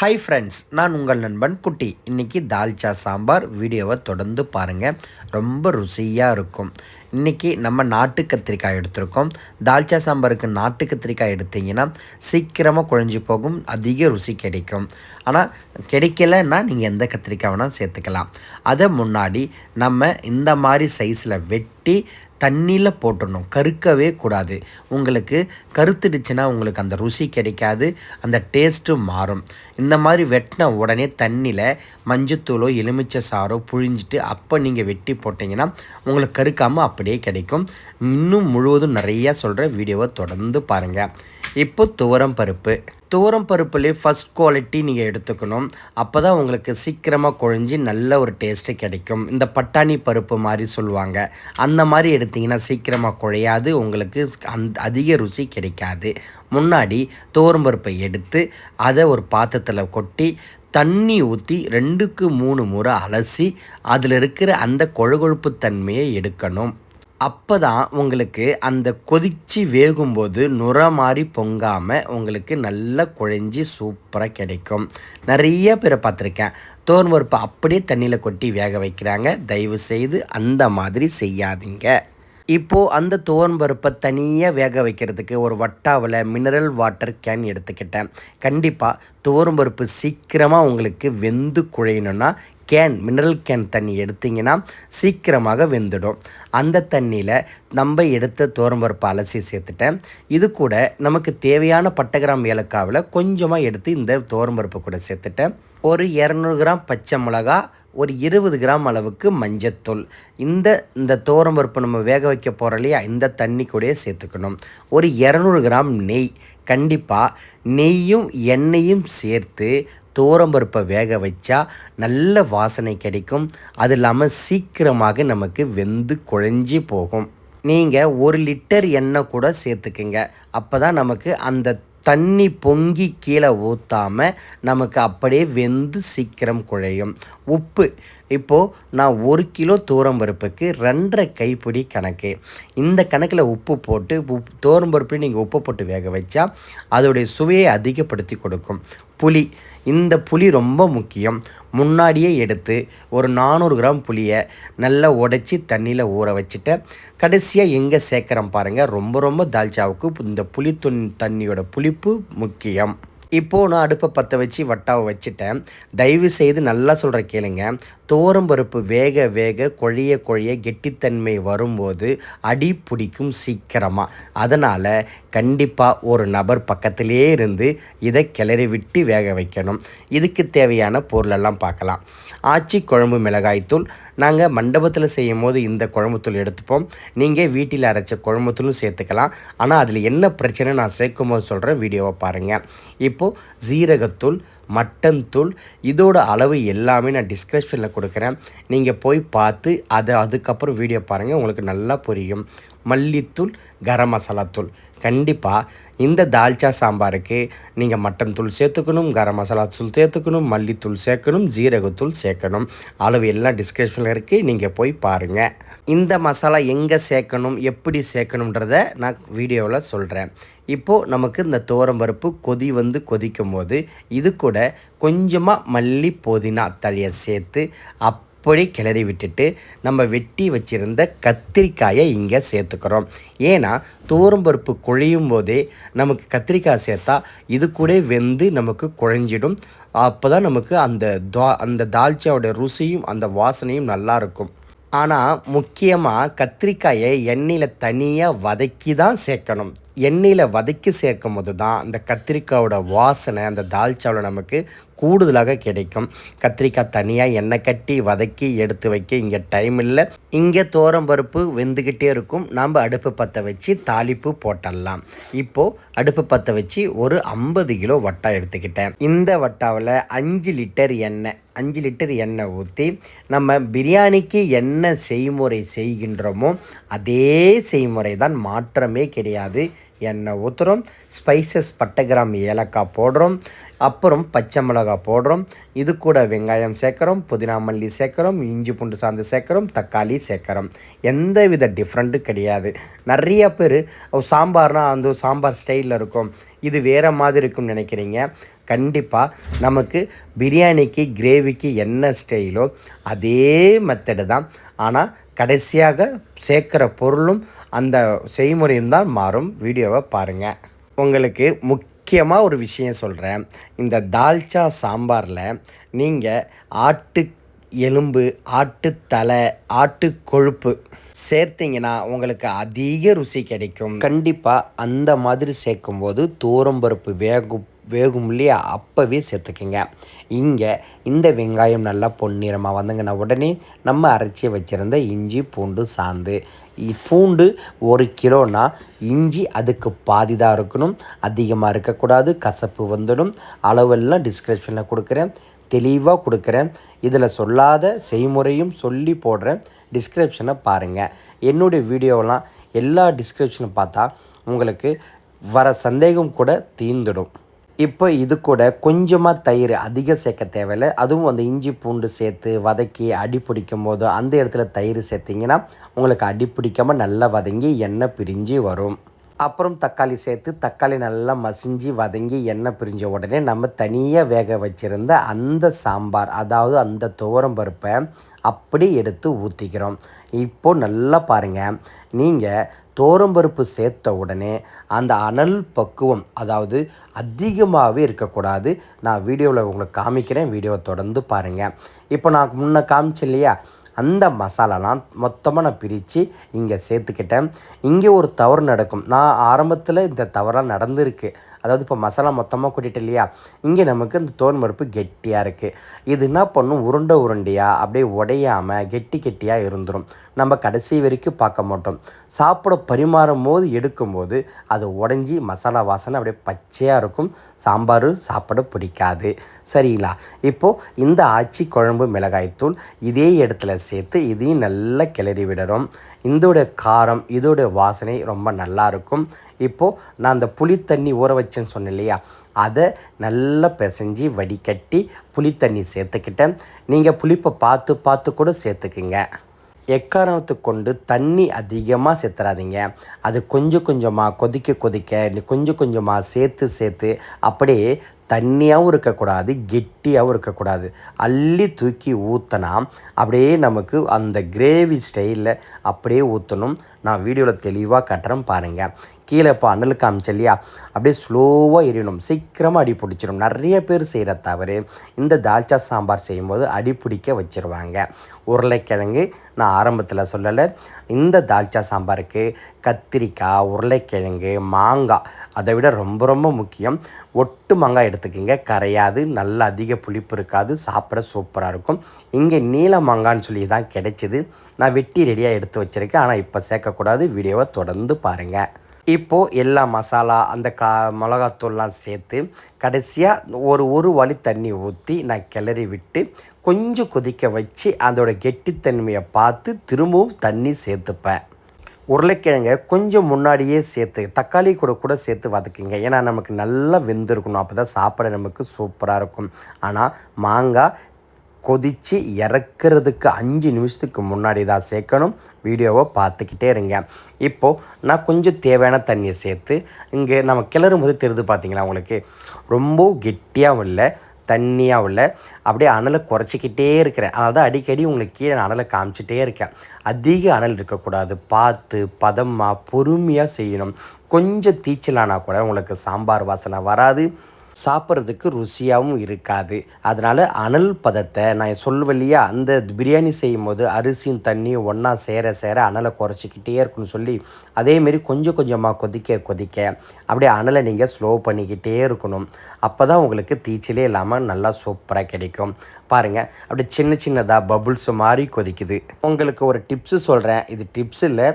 Hi friends நான் உங்கள் நண்பன் குட்டி. இன்றைக்கி தால்ச்சா சாம்பார். வீடியோவை தொடர்ந்து பாருங்கள் ரொம்ப ருசியாக இருக்கும். இன்றைக்கி நம்ம நாட்டு கத்திரிக்காய் எடுத்திருக்கோம். தால்ச்சா சாம்பாருக்கு நாட்டு கத்திரிக்காய் எடுத்தீங்கன்னா சீக்கிரமாக குழஞ்சி போகும் அதிக ருசி கிடைக்கும். ஆனால் கிடைக்கலன்னா நீங்கள் எந்த கத்திரிக்காய் வேணால் சேர்த்துக்கலாம். அதை முன்னாடி நம்ம இந்த மாதிரி சைஸில் வெட்டி தண்ணியில் போட்டுடணும். கருக்கவே கூடாது. உங்களுக்கு கருத்துடுச்சுன்னா உங்களுக்கு அந்த ருசி கிடைக்காது அந்த டேஸ்ட்டும் மாறும். இந்த மாதிரி வெட்டின உடனே தண்ணியில் மஞ்சத்தூளோ எலுமிச்சை சாரோ புழிஞ்சிட்டு அப்போ நீங்கள் வெட்டி போட்டிங்கன்னா உங்களுக்கு கருக்காமல் அப்படியே கிடைக்கும். இன்னும் முழுவதும் நிறையா சொல்கிற வீடியோவை தொடர்ந்து பாருங்கள் இப்போ துவரம் பருப்பு. துவரம் பருப்புலேயே ஃபஸ்ட் குவாலிட்டி நீங்கள் எடுத்துக்கணும். அப்போ தான் உங்களுக்கு சீக்கிரமாக குழஞ்சி நல்ல ஒரு டேஸ்ட்டு கிடைக்கும். இந்த பட்டாணி பருப்பு மாதிரி சொல்லுவாங்க. அந்த மாதிரி எடுத்திங்கன்னா சீக்கிரமாக குழையாது. உங்களுக்கு அந் அதிக ருசி கிடைக்காது. முன்னாடி துவரம் பருப்பை எடுத்து அதை ஒரு பாத்திரத்தில் கொட்டி தண்ணி ஊற்றி ரெண்டுக்கு மூணு முறை அலசி அதில் இருக்கிற அந்த கொழுகொழுப்பு தன்மையை எடுக்கணும். அப்போ தான் உங்களுக்கு அந்த கொதித்து வேகும்போது நுர மாதிரி பொங்காமல் உங்களுக்கு நல்லா குழஞ்சி சூப்பராக கிடைக்கும். நிறைய பேரை பார்த்துருக்கேன். தோர்மருப்பை அப்படியே தண்ணியில் கொட்டி வேக வைக்கிறாங்க. தயவு செய்து அந்த மாதிரி செய்யாதீங்க. இப்போது அந்த பருப்பை தனியாக வேக வைக்கிறதுக்கு ஒரு வட்டாவில் மினரல் வாட்டர் கேன் எடுத்துக்கிட்டேன். கண்டிப்பாக பருப்பு சீக்கிரமாக உங்களுக்கு வெந்து குழையணுன்னா கேன் மினரல் கேன் தண்ணி எடுத்திங்கன்னா சீக்கிரமாக வெந்துடும். அந்த தண்ணியில் நம்ம எடுத்த தோரம்பருப்பு அலசி சேர்த்துட்டேன். இது கூட நமக்கு தேவையான பட்டகிராம் ஏலக்காவில் கொஞ்சமாக எடுத்து இந்த தோரம்பருப்பு கூட சேர்த்துட்டேன். ஒரு இரநூறு கிராம் பச்சை மிளகா ஒரு இருபது கிராம் அளவுக்கு மஞ்சத்தூள். இந்த இந்த தோரம்பருப்பு நம்ம வேக வைக்க போகிறோம் இல்லையா? இந்த தண்ணி கூட சேர்த்துக்கணும். ஒரு இரநூறு கிராம் நெய். கண்டிப்பாக நெய்யும் எண்ணெயும் சேர்த்து துவரம்பருப்பை வேக வச்சா நல்ல வாசனை கிடைக்கும். அது இல்லாமல் சீக்கிரமாக நமக்கு வெந்து குழஞ்சி போகும். நீங்கள் ஒரு லிட்டர் எண்ணெய் கூட சேர்த்துக்குங்க. அப்போ தான் நமக்கு அந்த தண்ணி பொங்கி கீழே ஊற்றாமல் நமக்கு அப்படியே வெந்து சீக்கிரம் குழையும். உப்பு இப்போது நான் ஒரு கிலோ தூரம்பருப்புக்கு ரெண்டரை கைப்பிடி கணக்கு. இந்த கணக்கில் உப்பு போட்டு உப் தூரம்பருப்பு நீங்கள் உப்பு போட்டு வேக வச்சா அதோடைய சுவையை அதிகப்படுத்தி கொடுக்கும். புளி. இந்த புளி ரொம்ப முக்கியம். முன்னாடியே எடுத்து ஒரு நானூறு கிராம் புளியை நல்லா உடச்சி தண்ணியில் ஊற வச்சுட்டு கடைசியாக எங்கே சேர்க்குறோம் பாருங்கள் ரொம்ப ரொம்ப தால்ச்சாவுக்கு இந்த புளி தண்ணியோட புளிப்பு முக்கியம். இப்போது நான் அடுப்பை பற்ற வச்சு வட்டாவை வச்சுட்டேன். தயவு செய்து நல்லா சொல்கிற கேளுங்க. தோரம்பருப்பு வேக வேக கொழிய கொழிய கெட்டித்தன்மை வரும்போது அடி பிடிக்கும் சீக்கிரமாக அதனால் கண்டிப்பாக ஒரு நபர் பக்கத்திலே இருந்து இதை கிளறி விட்டு வேக வைக்கணும். இதுக்கு தேவையான பொருளெல்லாம் பார்க்கலாம். ஆச்சி குழம்பு மிளகாய்த்தூள் நாங்கள் மண்டபத்தில் செய்யும் போது இந்த குழம்புத்தூள் எடுத்துப்போம். நீங்கள் வீட்டில் அரைச்ச குழம்புத்தூளும் சேர்த்துக்கலாம். ஆனால் அதில் என்ன பிரச்சனை நான் சேர்க்கும் போது சொல்கிறேன் வீடியோவை பாருங்கள் இப்போது ஜீரகத்தூள் மட்டன் தூள் இதோட அளவு எல்லாமே நான் டிஸ்கிரிப்ஷனில் கொடுக்குறேன். நீங்கள் போய் பார்த்து அதை அதுக்கப்புறம் வீடியோ பாருங்கள் உங்களுக்கு நல்லா புரியும். மல்லித்தூள் கரம் மசாலா தூள். கண்டிப்பாக இந்த தால்ச்சா சாம்பாருக்கு நீங்கள் மட்டன் தூள் சேர்த்துக்கணும் கரம் மசாலா தூள் சேர்த்துக்கணும் மல்லித்தூள் சேர்க்கணும் ஜீரகத்தூள் சேர்க்கணும். அளவு எல்லாம் டிஸ்கிரிப்ஷனில் இருக்குது நீங்கள் போய் பாருங்கள் இந்த மசாலா எங்கே சேர்க்கணும் எப்படி சேர்க்கணுன்றத நான் வீடியோவில் சொல்கிறேன் இப்போது நமக்கு இந்த தோரம்பருப்பு கொதி வந்து கொதிக்கும் போது இது கூட கொஞ்சமாக மல்லி புதினா தழையை சேர்த்து அப் அப்படி கிளறி விட்டுட்டு நம்ம வெட்டி வச்சுருந்த கத்திரிக்காயை இங்கே சேர்த்துக்கிறோம். ஏன்னா தோரம்பருப்பு குழையும் போதே நமக்கு கத்திரிக்காய் சேர்த்தா இது கூட வெந்து நமக்கு குழஞ்சிடும். அப்போ தான் நமக்கு அந்த தா அந்த தால்ச்சாவோட ருசியும் அந்த வாசனையும் நல்லாயிருக்கும் ஆனால் முக்கியமாக கத்திரிக்காயை எண்ணெயில் தனியாக வதக்கி தான் சேர்க்கணும். எண்ணெயில் வதக்கி சேர்க்கும் போது தான் அந்த கத்திரிக்காயோட வாசனை அந்த தால்ச்சாவில் நமக்கு கூடுதலாக கிடைக்கும். கத்திரிக்காய் தனியாக எண்ணெய் கட்டி வதக்கி எடுத்து வைக்க இங்கே டைம் இல்லை. இங்கே பருப்பு வெந்துக்கிட்டே இருக்கும். நாம் அடுப்பு பற்ற வச்சு தாளிப்பு போட்டுடலாம் இப்போது அடுப்பு பற்ற வச்சு ஒரு ஐம்பது கிலோ வட்டா எடுத்துக்கிட்டேன். இந்த வட்டாவில் அஞ்சு லிட்டர் எண்ணெய் அஞ்சு லிட்டர் எண்ணெய் ஊற்றி நம்ம பிரியாணிக்கு என்ன செய்முறை செய்கின்றோமோ அதே செய்முறை தான் மாற்றமே கிடையாது. எண்ணெய் ஊற்றுறோம் ஸ்பைசஸ் பட்டை கிராம் ஏலக்காய் போடுறோம். அப்புறம் பச்சை மிளகாய் போடுறோம். இது கூட வெங்காயம் சேர்க்குறோம். புதினா மல்லி சேர்க்குறோம். இஞ்சி பூண்டு சார்ந்து சேர்க்குறோம். தக்காளி சேர்க்குறோம். எந்த வித டிஃப்ரெண்ட்டும் கிடையாது. நிறைய பேர் சாம்பார்னால் அந்த சாம்பார் ஸ்டைலில் இருக்கும். இது வேறு மாதிரி இருக்கும்னு நினைக்கிறீங்க. கண்டிப்பாக நமக்கு பிரியாணிக்கு கிரேவிக்கு என்ன ஸ்டைலோ அதே மெத்தடு தான். ஆனால் கடைசியாக சேர்க்குற பொருளும் அந்த செய்முறையும் தான் மாறும். வீடியோவை பாருங்கள் உங்களுக்கு முக்கியமாக ஒரு விஷயம் சொல்கிறேன் இந்த தால்ச்சா சாம்பாரில் நீங்கள் ஆட்டு எலும்பு ஆட்டுத்தலை ஆட்டு கொழுப்பு சேர்த்திங்கன்னா உங்களுக்கு அதிக ருசி கிடைக்கும். கண்டிப்பாக அந்த மாதிரி சேர்க்கும்போது தூரம்பருப்பு வேகும் வேகும் இல்லையா? அப்போவே சேர்த்துக்குங்க. இங்கே இந்த வெங்காயம் நல்லா பொன்னிறமாக வந்துங்கன்னா உடனே நம்ம அரைச்சி வச்சுருந்த இஞ்சி பூண்டு சாந்து. பூண்டு ஒரு கிலோனா இஞ்சி அதுக்கு பாதி தான் இருக்கணும். அதிகமாக இருக்கக்கூடாது. கசப்பு வந்துடும். அளவெல்லாம் டிஸ்கிரிப்ஷனில் கொடுக்குறேன். தெளிவாக கொடுக்குறேன். இதில் சொல்லாத செய்முறையும் சொல்லி போடுறேன். டிஸ்கிரிப்ஷனை பாருங்கள் என்னுடைய வீடியோலாம் எல்லா டிஸ்கிரிப்ஷனும் பார்த்தா உங்களுக்கு வர சந்தேகம் கூட தீர்ந்துடும். இப்போ இது கூட கொஞ்சமாக தயிர் அதிகம் சேர்க்க தேவையில்லை. அதுவும் அந்த இஞ்சி பூண்டு சேர்த்து வதக்கி அடி பிடிக்கும் போது அந்த இடத்துல தயிர் சேர்த்திங்கன்னா உங்களுக்கு அடி பிடிக்காமல் நல்லா வதங்கி எண்ணெய் பிரிஞ்சு வரும். அப்புறம் தக்காளி சேர்த்து தக்காளி நல்லா மசிஞ்சு வதங்கி எண்ணெய் பிரிஞ்ச உடனே நம்ம தனியாக வேக வச்சுருந்த அந்த சாம்பார் அதாவது அந்த துவரம் பருப்பை அப்படி எடுத்து ஊற்றிக்கிறோம் இப்போ நல்லா பாருங்கள் நீங்கள் தோரம்பருப்பு சேர்த்த உடனே அந்த அனல் பக்குவம் அதாவது அதிகமாகவே இருக்கக்கூடாது. நான் வீடியோவில் உங்களுக்கு காமிக்கிறேன் வீடியோவை தொடர்ந்து பாருங்கள் இப்போ நான் முன்னே காமிச்சேன் இல்லையா? அந்த மசாலாலாம் மொத்தமாக நான் பிரித்து இங்கே சேர்த்துக்கிட்டேன். இங்கே ஒரு தவறு நடக்கும். நான் ஆரம்பத்தில் இந்த தவறாக நடந்திருக்கு. அதாவது இப்போ மசாலா மொத்தமாக கூட்டிட்டு இல்லையா? இங்கே நமக்கு இந்த தோல் மறுப்பு கெட்டியாக இருக்குது இது என்ன பண்ணும்? உருண்டை உருண்டையாக அப்படியே உடையாமல் கெட்டி கெட்டியாக இருந்துடும் நம்ம கடைசி வரைக்கும் பார்க்க மாட்டோம். சாப்பிட பரிமாறும் போது எடுக்கும்போது அது உடஞ்சி மசாலா வாசனை அப்படியே பச்சையாக இருக்கும். சாம்பார் சாப்பிட பிடிக்காது. சரிங்களா? இப்போது இந்த ஆச்சி குழம்பு மிளகாய்த்தூள் இதே இடத்துல சேர்த்து இதையும் நல்லா கிளறி விடுறோம் இதோட காரம் இதோட வாசனை ரொம்ப நல்லாயிருக்கும் இப்போது நான் அந்த புளி தண்ணி ஊற வச்சேன்னு சொன்னேன் இல்லையா? அதை நல்லா பிசைஞ்சு வடிகட்டி புளித்தண்ணி சேர்த்துக்கிட்டேன். நீங்கள் புளிப்பை பார்த்து பார்த்து கூட சேர்த்துக்குங்க. எக்காரணத்தை கொண்டு தண்ணி அதிகமாக சேர்த்துறாதீங்க அது கொஞ்சம் கொஞ்சமாக கொதிக்க கொதிக்க கொஞ்சம் கொஞ்சமாக சேர்த்து சேர்த்து அப்படியே தண்ணியாகவும் இருக்கக்கூடாது கெட்டியாகவும் இருக்கக்கூடாது. அள்ளி தூக்கி ஊற்றினா அப்படியே நமக்கு அந்த கிரேவி ஸ்டைலில் அப்படியே ஊற்றணும் நான் வீடியோவில் தெளிவாக கட்டுறேன் பாருங்கள் கீழே இப்போ அண்ணலுக்கு காமிச்சு இல்லையா? அப்படியே ஸ்லோவாக எரியணும். சீக்கிரமாக அடி பிடிச்சிடும் நிறைய பேர் செய்கிற தவறு இந்த தால்ச்சா சாம்பார் செய்யும்போது அடி பிடிக்க வச்சுருவாங்க. உருளைக்கிழங்கு நான் ஆரம்பத்தில் சொல்லலை. இந்த தால்ச்சா சாம்பாருக்கு கத்திரிக்காய் உருளைக்கிழங்கு மாங்காய் அதை விட ரொம்ப ரொம்ப முக்கியம். ஒட்டு மாங்காய் எடுத்துக்கிங்க. கரையாது நல்ல அதிக புளிப்பு இருக்காது சாப்பிட சூப்பராக இருக்கும். இங்கே நீல மாங்கான்னு சொல்லி தான் கிடைச்சிது. நான் வெட்டி ரெடியாக எடுத்து வச்சுருக்கேன். ஆனால் இப்போ சேர்க்கக்கூடாது. வீடியோவை தொடர்ந்து பாருங்கள் இப்போது எல்லா மசாலா அந்த கா மிளகாத்தூள்லாம் சேர்த்து கடைசியாக ஒரு ஒரு வழி தண்ணி ஊற்றி நான் கிளறி விட்டு கொஞ்சம் கொதிக்க வச்சு அதோட கெட்டித்தன்மையை பார்த்து திரும்பவும் தண்ணி சேர்த்துப்பேன். உருளைக்கிழங்க கொஞ்சம் முன்னாடியே சேர்த்து தக்காளி கூட கூட சேர்த்து வதக்குங்க. ஏன்னா நமக்கு நல்லா வெந்திருக்கணும். அப்போ தான் சாப்பிட நமக்கு சூப்பராக இருக்கும். ஆனால் மாங்காய் கொதித்து இறக்குறதுக்கு அஞ்சு நிமிஷத்துக்கு முன்னாடி தான் சேர்க்கணும். வீடியோவை பார்த்துக்கிட்டே இருங்க. இப்போது நான் கொஞ்சம் தேவையான தண்ணியை சேர்த்து இங்கே நம்ம கிளறும் போது தெரியுது பார்த்தீங்களா உங்களுக்கு? ரொம்ப கெட்டியாகவும் இல்லை. தண்ணியாக உள்ள அப்படியே அனலை குறைச்சிக்கிட்டே இருக்கிறேன். அதாவது அடிக்கடி உங்களுக்கு கீழே நான் அனலை காமிச்சிட்டே இருக்கேன். அதிக அனல் இருக்கக்கூடாது. பார்த்து பதமாக பொறுமையாக செய்யணும். கொஞ்சம் தீச்சலானா கூட உங்களுக்கு சாம்பார் வாசனை வராது. சாப்பிட்றதுக்கு ருசியாகவும் இருக்காது. அதனால் அனல் பதத்தை நான் சொல்லுவேன் இல்லையா? அந்த பிரியாணி செய்யும் போது அரிசியும் தண்ணியும் ஒன்றா சேர சேர அனலை குறைச்சிக்கிட்டே இருக்குன்னு சொல்லி அதேமாரி கொஞ்சம் கொஞ்சமாக கொதிக்க கொதிக்க அப்படியே அனலை நீங்கள் ஸ்லோ பண்ணிக்கிட்டே இருக்கணும். அப்போ தான் உங்களுக்கு தீச்சலே இல்லாமல் நல்லா சூப்பராக கிடைக்கும். பாருங்கள் அப்படியே சின்ன சின்னதாக பபுள்ஸ் மாதிரி கொதிக்குது. உங்களுக்கு ஒரு டிப்ஸு சொல்கிறேன் இது டிப்ஸ் இல்லை.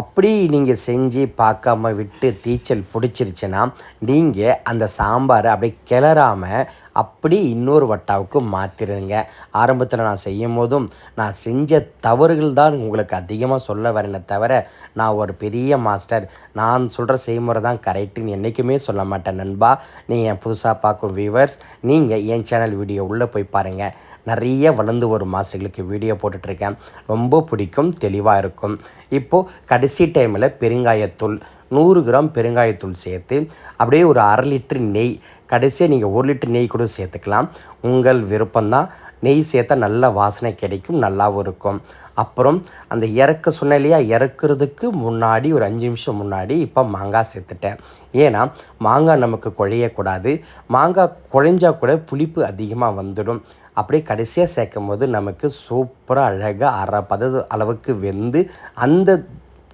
அப்படி நீங்கள் செஞ்சு பார்க்காம விட்டு தீச்சல் பிடிச்சிருச்சுன்னா நீங்கள் அந்த சாம்பாரை அப்படியே கிளறாமல் அப்படி இன்னொரு வட்டாவுக்கு மாற்றிடுங்க ஆரம்பத்தில் நான் செய்யும் போதும் நான் செஞ்ச தவறுகள் தான் உங்களுக்கு அதிகமாக சொல்ல வரேனே தவிர நான் ஒரு பெரிய மாஸ்டர். நான் சொல்கிற செய்முறை தான் கரெக்டுன்னு என்றைக்குமே சொல்ல மாட்டேன் நண்பா. நீ என் புதுசாக பார்க்கும் வியூவர்ஸ் நீங்கள் என் சேனல் வீடியோ உள்ளே போய் பாருங்கள் நிறைய வளர்ந்து வரும் மாசுகளுக்கு வீடியோ போட்டுட்ருக்கேன். ரொம்ப பிடிக்கும் தெளிவாக இருக்கும். இப்போது கடைசி டைமில் பெருங்காயத்தூள் நூறு கிராம் பெருங்காயத்தூள் சேர்த்து அப்படியே ஒரு அரை லிட்டர் நெய் கடைசியாக நீங்கள் ஒரு லிட்டர் நெய் கூட சேர்த்துக்கலாம். உங்கள் விருப்பம்தான். நெய் சேர்த்தா நல்ல வாசனை கிடைக்கும் நல்லாவும் இருக்கும். அப்புறம் அந்த இறக்க சொன்ன இல்லையா இறக்குறதுக்கு முன்னாடி ஒரு அஞ்சு நிமிஷம் முன்னாடி இப்போ மாங்காய் சேர்த்துட்டேன். ஏன்னா மாங்காய் நமக்கு குழையக்கூடாது. மாங்காய் குழைஞ்சா கூட புளிப்பு அதிகமாக வந்துடும். அப்படியே கடைசியாக சேர்க்கும் போது நமக்கு சூப்பராக அழகாக அரை பத அளவுக்கு வெந்து அந்த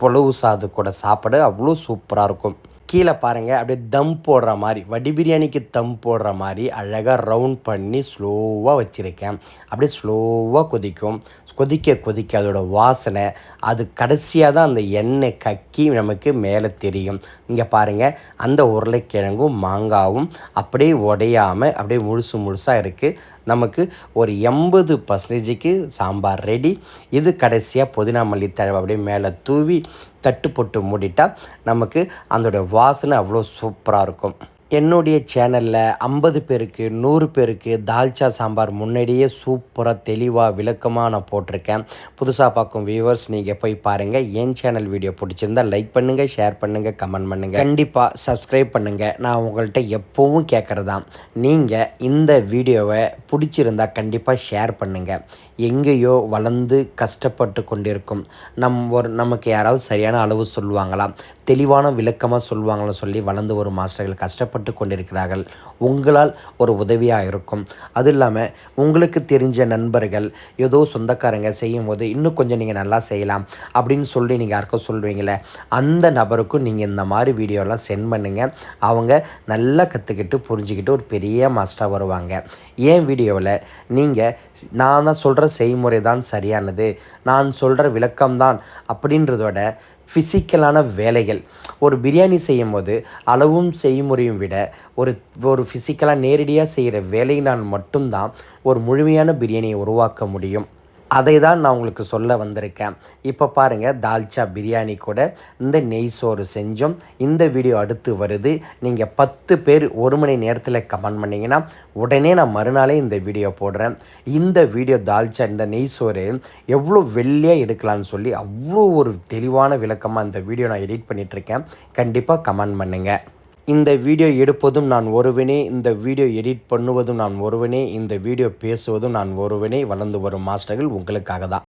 புலவு சாது கூட சாப்பிட அவ்வளோ சூப்பராக இருக்கும். கீழே பாருங்கள் அப்படியே தம் போடுற மாதிரி வடி பிரியாணிக்கு தம் போடுற மாதிரி அழகாக ரவுண்ட் பண்ணி ஸ்லோவாக வச்சுருக்கேன். அப்படியே ஸ்லோவாக கொதிக்கும். கொதிக்க கொதிக்க அதோட வாசனை அது கடைசியாக தான் அந்த எண்ணெய் கக்கி நமக்கு மேலே தெரியும். இங்கே பாருங்கள் அந்த உருளைக்கிழங்கும் மாங்காவும் அப்படியே உடையாமல் அப்படியே முழுசு முழுசாக இருக்குது நமக்கு ஒரு எண்பது பர்சன்டேஜுக்கு சாம்பார் ரெடி இது கடைசியாக புதினா மல்லி தழவை அப்படியே மேலே தூவி தட்டு போட்டு மூடிட்டால் நமக்கு அதோட வாசனை அவ்வளோ சூப்பராக இருக்கும். என்னுடைய சேனலில் ஐம்பது பேருக்கு நூறு பேருக்கு தால்ச்சா சாம்பார் முன்னாடியே சூப்பராக தெளிவாக விளக்கமாக நான் போட்டிருக்கேன். புதுசாக பார்க்கும் வியூவர்ஸ் நீங்கள் போய் பாருங்கள் என் சேனல் வீடியோ பிடிச்சிருந்தால் லைக் பண்ணுங்கள் ஷேர் பண்ணுங்கள் கமெண்ட் பண்ணுங்கள் கண்டிப்பாக சப்ஸ்கிரைப் பண்ணுங்கள் நான் உங்கள்கிட்ட எப்போவும் கேட்குறதான் நீங்கள் இந்த வீடியோவை பிடிச்சிருந்தா கண்டிப்பாக ஷேர் பண்ணுங்கள் எங்கேயோ வளர்ந்து கஷ்டப்பட்டு கொண்டிருக்கும். நம் ஒரு நமக்கு யாராவது சரியான அளவு சொல்லுவாங்களா? தெளிவான விளக்கமாக சொல்லுவாங்களா சொல்லி வளர்ந்து ஒரு மாஸ்டர்கள் கஷ்டப்பட்டு கொண்டிருக்கிறார்கள். உங்களால் ஒரு உதவியாக இருக்கும். அது இல்லாமல் உங்களுக்கு தெரிஞ்ச நண்பர்கள் ஏதோ சொந்தக்காரங்க செய்யும் போது இன்னும் கொஞ்சம் நீங்கள் நல்லா செய்யலாம் அப்படின்னு சொல்லி நீங்கள் யாருக்கும் சொல்லுவீங்களே அந்த நபருக்கும் நீங்கள் இந்த மாதிரி வீடியோலாம் சென்ட் பண்ணுங்கள் அவங்க நல்லா கற்றுக்கிட்டு புரிஞ்சுக்கிட்டு ஒரு பெரிய மாஸ்டராக வருவாங்க. ஏன் வீடியோவில் நீங்கள் நான் தான் சொல்கிற செய்முறை தான் சரியானது. நான் சொல்கிற விளக்கம்தான். அப்படின்றதோட ஃபிசிக்கலான வேலைகள். ஒரு பிரியாணி செய்யும் போது அளவும் செய்முறையும் விட ஒரு ஒரு ஃபிசிக்கலாக நேரடியாக செய்கிற வேலையினால் மட்டும்தான் ஒரு முழுமையான பிரியாணியை உருவாக்க முடியும். அதை தான் நான் உங்களுக்கு சொல்ல வந்திருக்கேன். இப்போ பாருங்கள் தால்ச்சா பிரியாணி கூட இந்த நெய் சோறு செஞ்சோம் இந்த வீடியோ அடுத்து வருது. நீங்கள் பத்து பேர் ஒரு மணி நேரத்தில் கமெண்ட் பண்ணிங்கன்னா உடனே நான் மறுநாளே இந்த வீடியோ போடுறேன். இந்த வீடியோ தால்ச்சா இந்த நெய் சோறு எவ்வளோ வெள்ளையாக எடுக்கலாம்னு சொல்லி அவ்வளோ ஒரு தெளிவான விளக்கமாக இந்த வீடியோ நான் எடிட் பண்ணிகிட்ருக்கேன் கண்டிப்பாக கமெண்ட் பண்ணுங்கள் இந்த வீடியோ எடுப்பதும் நான் ஒருவனே இந்த வீடியோ எடிட் பண்ணுவதும் நான் ஒருவனே இந்த வீடியோ பேசுவதும் நான் ஒருவனே வளர்ந்து வரும் மாஸ்டர்கள் உங்களுக்காக தான்